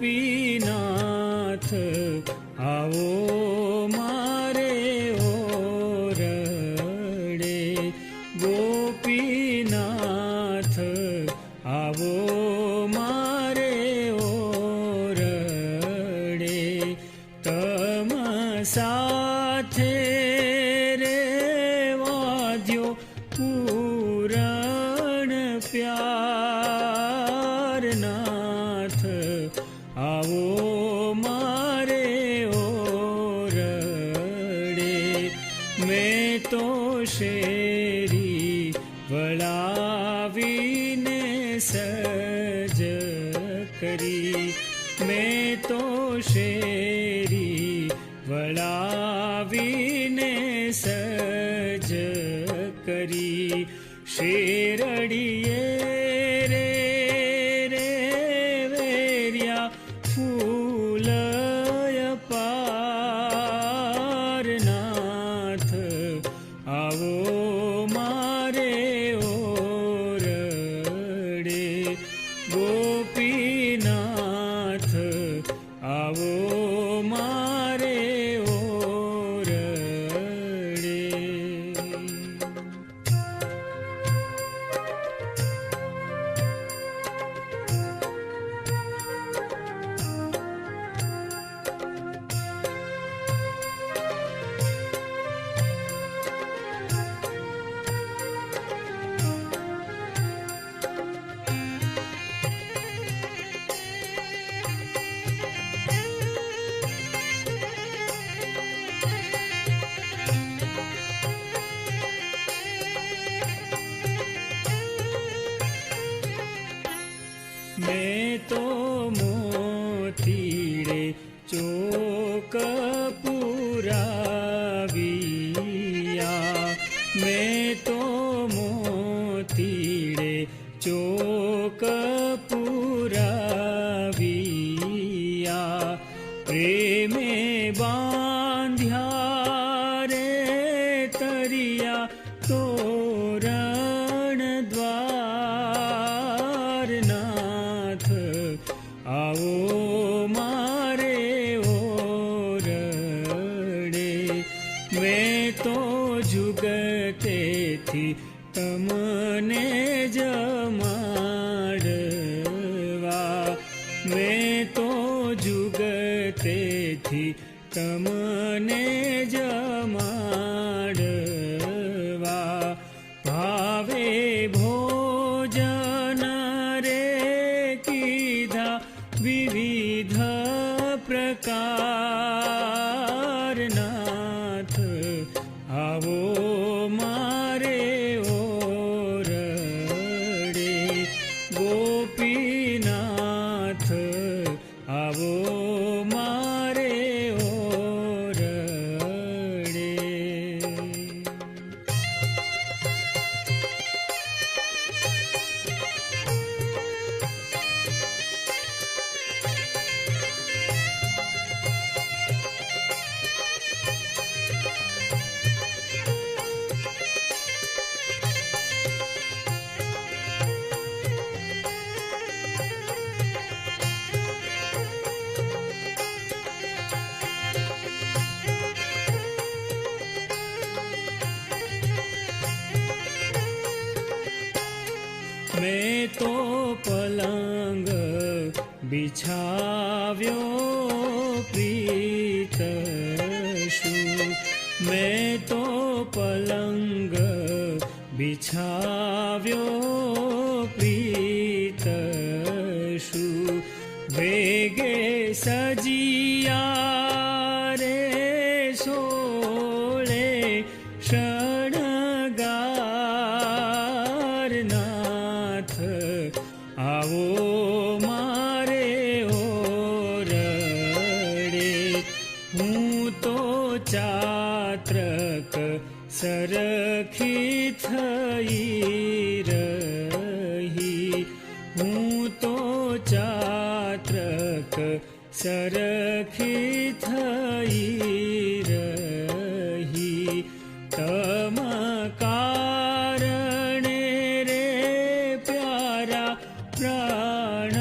be பூ ध्यान pecar. પલંગ બિછાવ્યો પ્રીત શું? મેં તો પલંગ બિછાવ્યો ಪ್ರಾಣ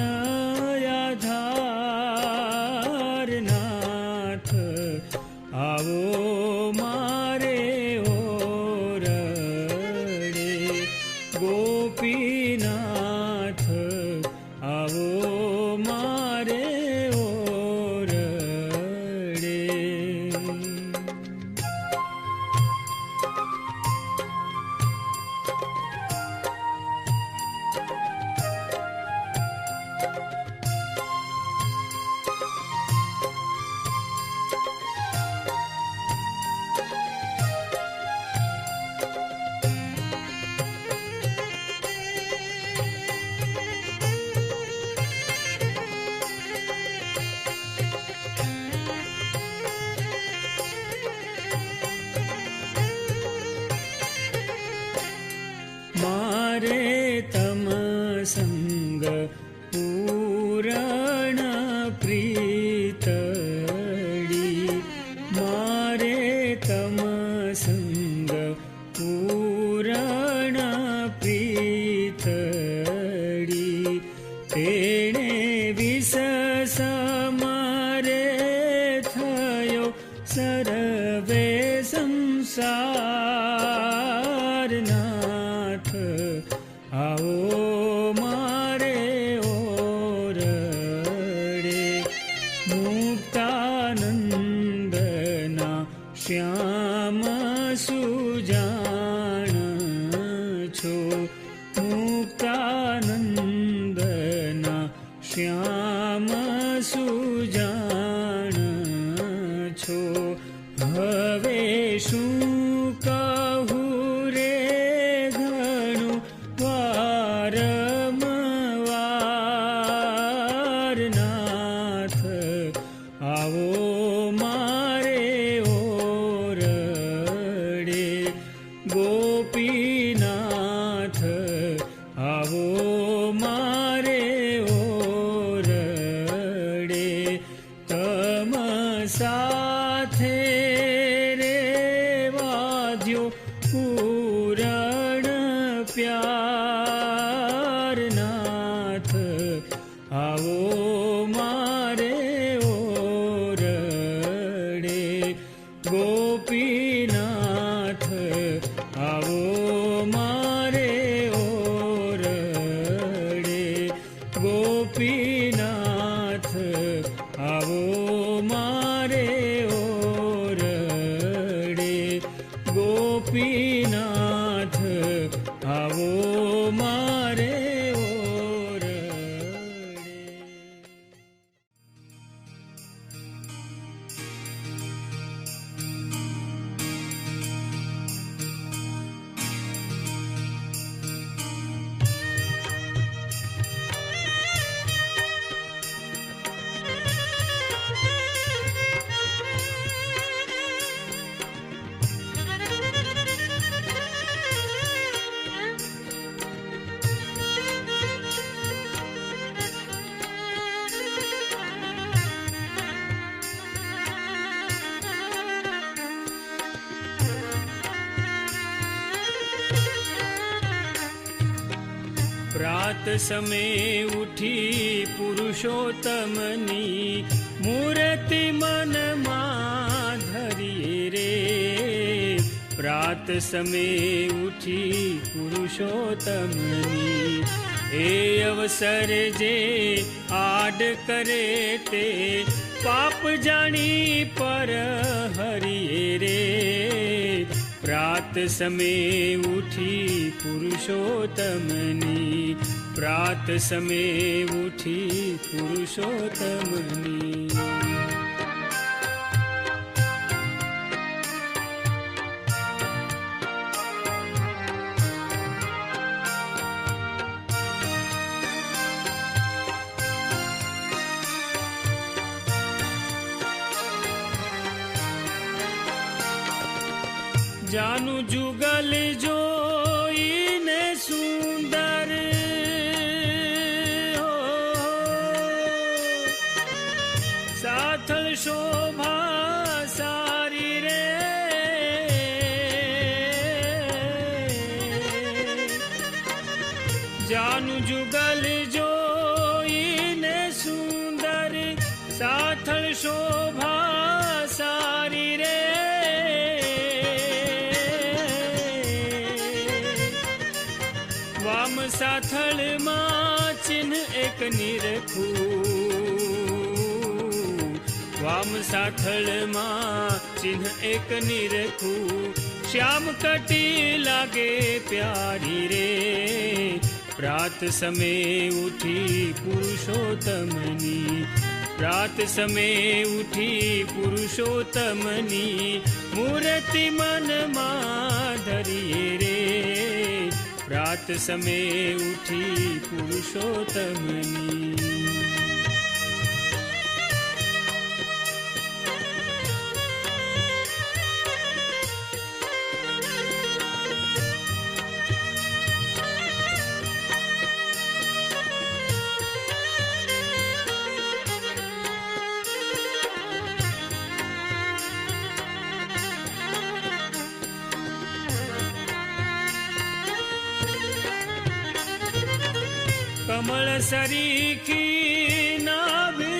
પ્રાત સમે ઉઠી પુરુષોત્તમની મૂર્તિ મનમાં ધરીએ રે. પ્રાત સમે ઉઠી પુરુષોત્તમની એ અવસર જે આડ કરે તે પાપ જાણી પર હરિએ રે. પ્રાત સમે ઉઠી પુરુષોત્તમની પ્રાત સમય ઉઠી પુરુષોત્તમની. જાનું જુગલ જોઈને સુંદર શોભા સારી રે. જાનું જુગલ જોઈને સુંદર સાથળ શોભા સારી રે. વામ સાથળમાં ચિહ્ન એક નિરખું વામ સાથળમાં ચિહ્ન એક નિરખું. શ્યામ કટી લાગે પ્યારી રે. પ્રાત સમય ઉઠી પુરુષોત્તમની. પ્રાત સમય ઉઠી પુરુષોત્તમની. મૂર્તિ મનમાં ધરીએ રે. પ્રાત સમય ઉઠી પુરુષોત્તમની. कमल सरीखी नाभि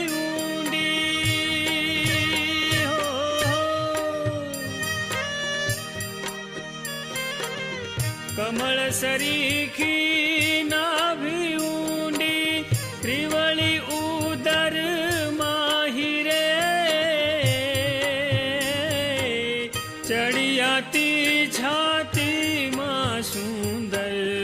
कमलसरि की नाभि उदर माहिरे माहि छाती मां सुंदर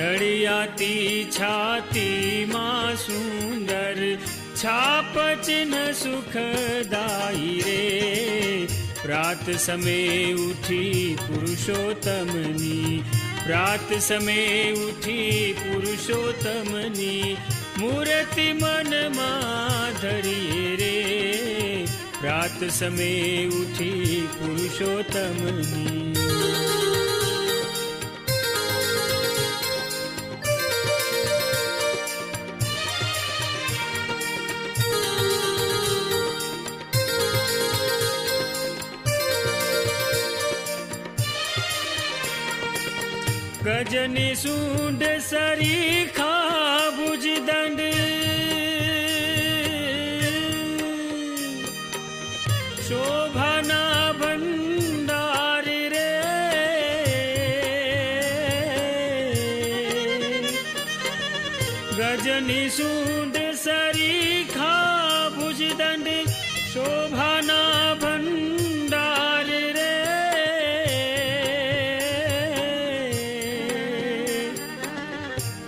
ચડિયાતી છાતીમાં સુંદર છાપ ચિહ્ન સુખદાયી રે. પ્રાત સમે ઉઠી પુરુષોત્તમની, પ્રાત સમે ઉઠી પુરુષોત્તમની, મૂર્તિ મનમાં ધરીએ રે. પ્રાત સમે ઉઠી પુરુષોત્તમની. ગજની સૂંઢ સરી ખા દંડ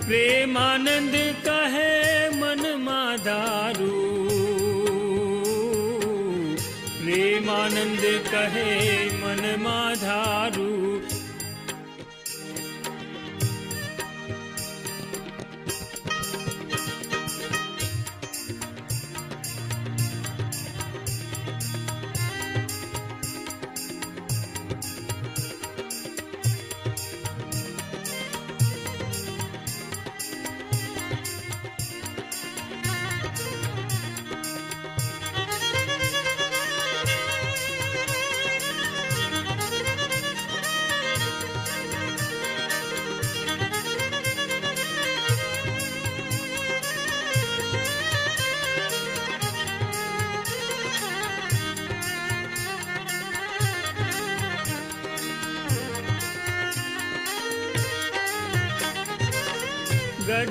પ્રેમાનંદ કહે મનમાં ધારું પ્રેમાનંદ કહે મનમાં ધારું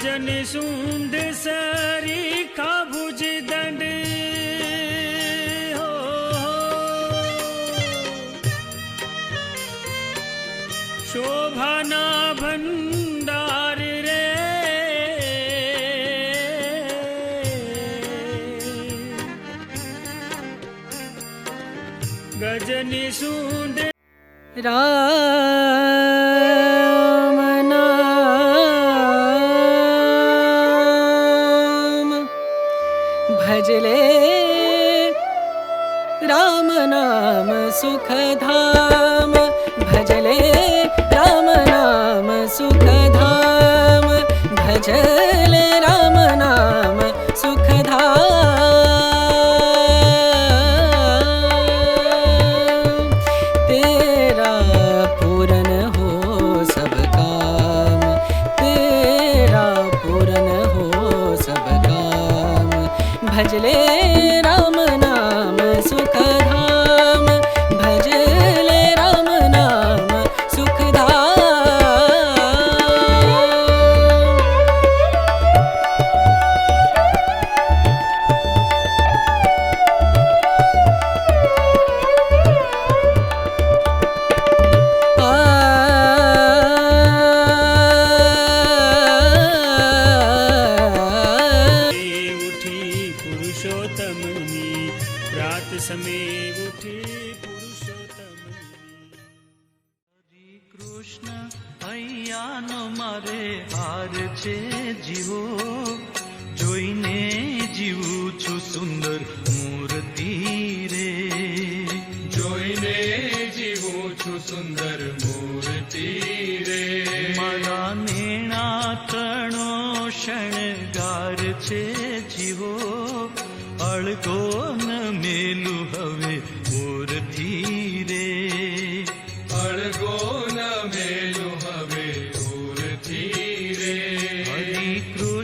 ગજન સુંદ સરી કાબુજ દંડ શોભાના ભંડાર રે ગજની સુંદ રામ सुखधा રાત સમેવ ઉઠી પુરુષોત્તમ. કૃષ્ણ અહીંયાનો મારે હાર છે જીવો. જોઈને જીવું છું સુંદર મૂર્તિ રે. જોઈને જીવું છું સુંદર મૂર્તિ રે. મારા નેણા તણો શણગાર છે જીવો. અળગો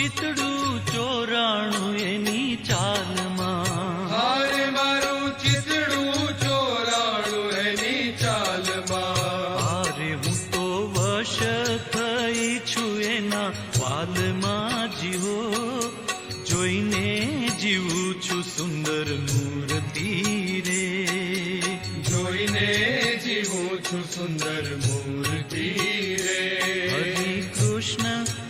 ચિતડું ચોરાણું એની ચાલમાં. હારે મારું ચિતડું ચોરાણું એની ચાલમાં. હારે હું તો વશ થઈ છું એના વાલમાં જીવો. જોઈને જીવું છું સુંદર મૂર્તિ રે. જોઈને જીવું છું સુંદર મૂર્તિ રે. હરે કૃષ્ણ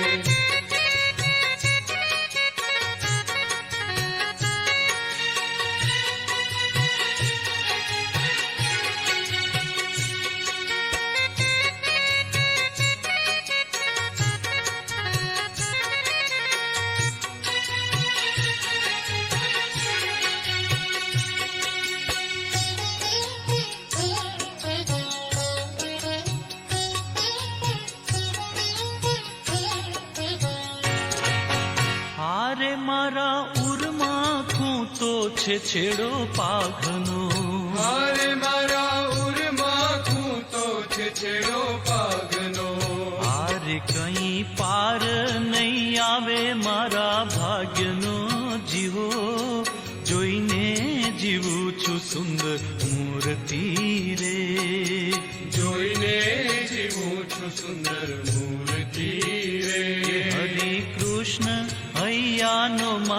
উঠেছে ছেড়ো পাঘানো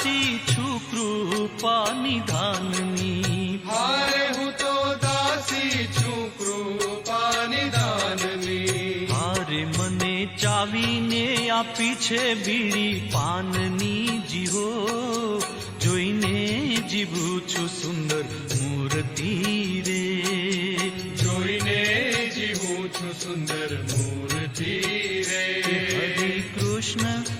દાસી છું કૃપા નિધાનની હાય હું તો દાસી છું કૃપા નિધાનની હારે મને ચાવીને આપી છે બીડી પાનની જીવો જોઈને જીવું છું સુંદર મૂર્તિ રે જોઈને જીવું છું સુંદર મૂર્તિ રે હરે કૃષ્ણ